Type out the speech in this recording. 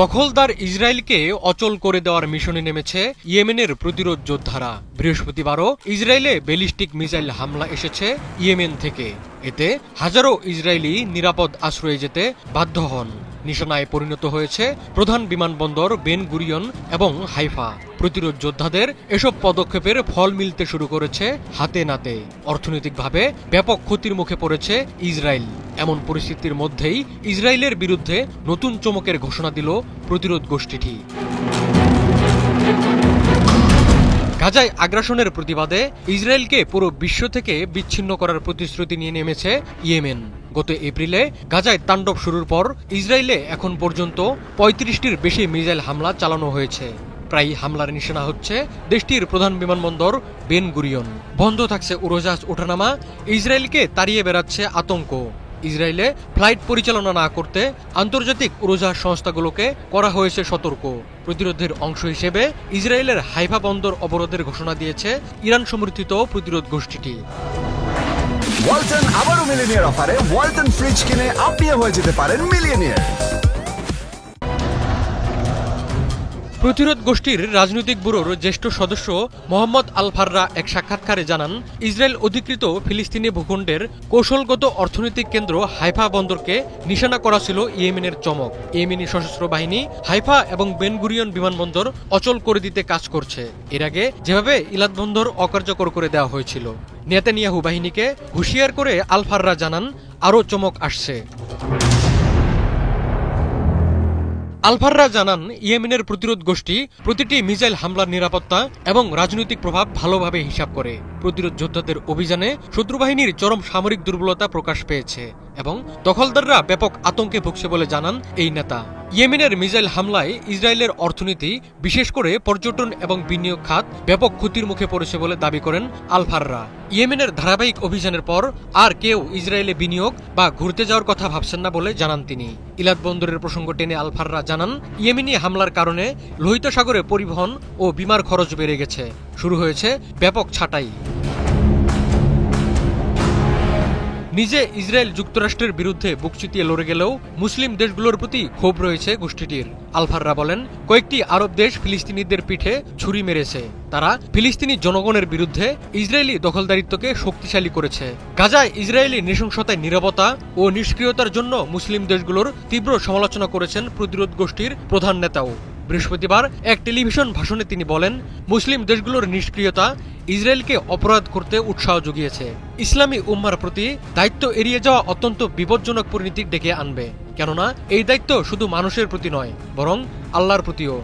দখলদার ইসরায়েলকে অচল করে দেওয়ার মিশনে নেমেছে ইয়েমেনের প্রতিরোধ যোদ্ধারা। বৃহস্পতিবারও ইসরায়েলে ব্যালিস্টিক মিসাইল হামলা এসেছে ইয়েমেন থেকে। এতে হাজারো ইসরায়েলি নিরাপদ আশ্রয়ে যেতে বাধ্য হন। নিশানায় পরিণত হয়েছে প্রধান বিমানবন্দর বেন গুরিয়ন এবং হাইফা। প্রতিরোধ যোদ্ধাদের এসব পদক্ষেপের ফল মিলতে শুরু করেছে হাতে নাতে। অর্থনৈতিকভাবে ব্যাপক ক্ষতির মুখে পড়েছে ইসরায়েল। এমন পরিস্থিতির মধ্যেই ইসরায়েলের বিরুদ্ধে নতুন চমকের ঘোষণা দিল প্রতিরোধ গোষ্ঠীটি। গাজায় আগ্রাসনের প্রতিবাদে ইসরায়েলকে পুরো বিশ্ব থেকে বিচ্ছিন্ন করার প্রতিশ্রুতি নিয়ে নেমেছে ইয়েমেন। গত এপ্রিলে গাজায় তাণ্ডব শুরুর পর ইসরায়েলে এখন পর্যন্ত পঁয়ত্রিশটির বেশি মিসাইল হামলা চালানো হয়েছে। প্রায় হামলার নিশানা হচ্ছে দেশটির প্রধান বিমানবন্দর বেন গুরিয়ন। বন্ধ থাকছে উড়োজাহাজ ওঠানামা, ইসরায়েলকে তাড়িয়ে বেড়াচ্ছে আতঙ্ক। ইসরায়েলে ফ্লাইট পরিচালনা না করতে আন্তর্জাতিক উড়োজাহাজ সংস্থাগুলোকে করা হয়েছে সতর্ক। প্রতিরোধের অংশ হিসেবে ইসরায়েলের হাইফা বন্দর অবরোধের ঘোষণা দিয়েছে ইরান সমর্থিত প্রতিরোধ গোষ্ঠীটি। ওয়ালটন আবারও মিলিনিয়ার অফারে ওয়ালটন ফ্রিজ কিনে আপনিও হয়ে যেতে পারেন মিলিয়নিয়ার। প্রতিরোধ গোষ্ঠীর রাজনৈতিক ব্যুরোর জ্যেষ্ঠ সদস্য মোহাম্মদ আল ফাররা এক সাক্ষাৎকারে জানান, ইসরায়েল অধিকৃত ফিলিস্তিনি ভূখণ্ডের কৌশলগত অর্থনৈতিক কেন্দ্র হাইফা বন্দরকে নিশানা করা ছিল ইয়েমেনের চমক। ইয়েমেনি সশস্ত্র বাহিনী হাইফা এবং বেনগুরিয়ন বিমানবন্দর অচল করে দিতে কাজ করছে। এর আগে যেভাবে ইলাদ বন্দর অকার্যকর করে দেওয়া হয়েছিল। নেতানিয়াহু বাহিনীকে হুঁশিয়ার করে আলফাররা জানান, আরও চমক আসছে। আলফাররা জানান, ইয়েমেনের প্রতিরোধ গোষ্ঠী প্রতিটি মিসাইল হামলার নিরাপত্তা এবং রাজনৈতিক প্রভাব ভালোভাবে হিসাব করে। প্রতিরোধ যোদ্ধাদের অভিযানে শত্রুবাহিনীর চরম সামরিক দুর্বলতা প্রকাশ পেয়েছে এবং দখলদাররা ব্যাপক আতঙ্কে ভুগছে বলে জানান এই নেতা। ইয়েমেনের মিসাইল হামলায় ইসরায়েলের অর্থনীতি, বিশেষ করে পর্যটন এবং বিনিয়োগ খাত, ব্যাপক ক্ষতির মুখে পড়েছে বলে দাবি করেন আলফাররা। ইয়েমেনের ধারাবাহিক অভিযানের পর আর কেউ ইসরায়েলে বিনিয়োগ বা ঘুরতে যাওয়ার কথা ভাবছেন না বলে জানান তিনি। ইলাদ বন্দরের প্রসঙ্গ টেনে আলফাররা জানান, ইয়েমেনি হামলার কারণে লোহিত সাগরে পরিবহন ও বিমার খরচ বেড়ে গেছে। শুরু হয়েছে ব্যাপক ছাঁটাই। নিজে ইসরায়েল যুক্তরাষ্ট্রের বিরুদ্ধে বুক চিতিয়ে লড়ে গেলেও মুসলিম দেশগুলোর প্রতি ক্ষোভ রয়েছে গোষ্ঠীটির। আলফাররা বলেন, কয়েকটি আরব দেশ ফিলিস্তিনিদের পিঠে ছুরি মেরেছে। তারা ফিলিস্তিনি জনগণের বিরুদ্ধে ইসরায়েলি দখলদারিত্বকে শক্তিশালী করেছে। গাজায় ইসরায়েলি নৃশংসতায় নিরবতা ও নিষ্ক্রিয়তার জন্য মুসলিম দেশগুলোর তীব্র সমালোচনা করেছেন প্রতিরোধ গোষ্ঠীর প্রধান নেতাও। বৃহস্পতিবার এক টেলিভিশন ভাষণে তিনি বলেন, মুসলিম দেশগুলোর নিষ্ক্রিয়তা ইসরায়েলকে অপরাধ করতে উৎসাহ জুগিয়েছে। ইসলামী উম্মার প্রতি দায়িত্ব এড়িয়ে যাওয়া অত্যন্ত বিপজ্জনক পরিণতি ডেকে আনবে। কেননা, এই দায়িত্ব শুধু মানুষের প্রতি নয়, বরং আল্লাহর প্রতিও।